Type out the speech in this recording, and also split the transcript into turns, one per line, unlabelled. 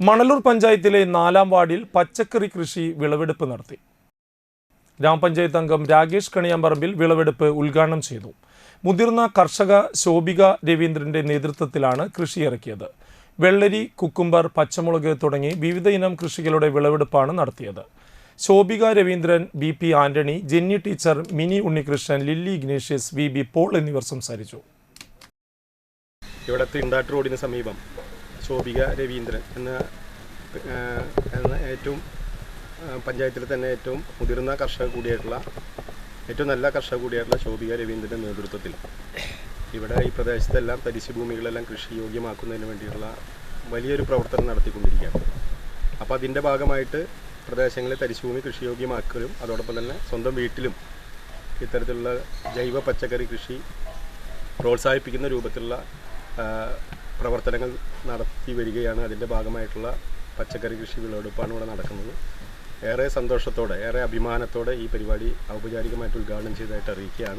മണലൂർ പഞ്ചായത്തിലെ നാലാം വാർഡിൽ പച്ചക്കറി കൃഷി വിളവെടുപ്പ് നടത്തി. ഗ്രാമപഞ്ചായത്ത് അംഗം രാകേഷ് കണിയാമ്പറമ്പിൽ വിളവെടുപ്പ് ഉദ്ഘാടനം ചെയ്തു. മുതിർന്ന കർഷക ശോഭിക രവീന്ദ്രന്റെ നേതൃത്വത്തിലാണ് കൃഷി ഇറക്കിയത്. വെള്ളരി കുക്കുംബർ പച്ചമുളക് തുടങ്ങി വിവിധ ഇനം കൃഷികളുടെ വിളവെടുപ്പാണ് നടത്തിയത്. Shobhika Raveendran B P Antony Jenny teacher Mini Unnikrishnan Lilly Ignatius V B Paul എന്നിവർ സംസാരിച്ചു.
ഇവിടെ തിണ്ടാട്ട് റോഡിന് സമീപം ശോഭിക രവീന്ദ്രൻ എന്ന എന്ന ഏറ്റവും പഞ്ചായത്തിൽ തന്നെ ഏറ്റവും മുതിർന്ന കർഷക കൂടിയായിട്ടുള്ള ഏറ്റവും നല്ല കർഷക കൂടിയായിട്ടുള്ള ശോഭിക രവീന്ദ്രന്റെ നേതൃത്വത്തിൽ. ഇവിടെ ഈ പ്രദേശത്തെല്ലാം തരിശു ഭൂമികളെല്ലാം കൃഷി യോഗ്യമാക്കുന്നതിന് വേണ്ടിയിട്ടുള്ള വലിയൊരു പ്രവർത്തനം നടത്തിക്കൊണ്ടിരിക്കുകയാണ്. അപ്പോൾ അതിന്റെ ഭാഗമായിട്ട് പ്രദേശങ്ങളിൽ തരിശുഭൂമി കൃഷിയോഗ്യമാക്കലും അതോടൊപ്പം തന്നെ സ്വന്തം വീട്ടിലും ഇത്തരത്തിലുള്ള ജൈവ പച്ചക്കറി കൃഷി പ്രോത്സാഹിപ്പിക്കുന്ന രൂപത്തിലുള്ള പ്രവർത്തനങ്ങൾ നടത്തി വരികയാണ്. അതിന്റെ ഭാഗമായിട്ടുള്ള പച്ചക്കറി കൃഷി വിളവെടുപ്പാണ് ഇവിടെ നടക്കുന്നത്. ഏറെ സന്തോഷത്തോടെ ഏറെ അഭിമാനത്തോടെ ഈ പരിപാടി ഔപചാരികമായിട്ട് ഉദ്ഘാടനം ചെയ്തതായിട്ട് അറിയിക്കുകയാണ്.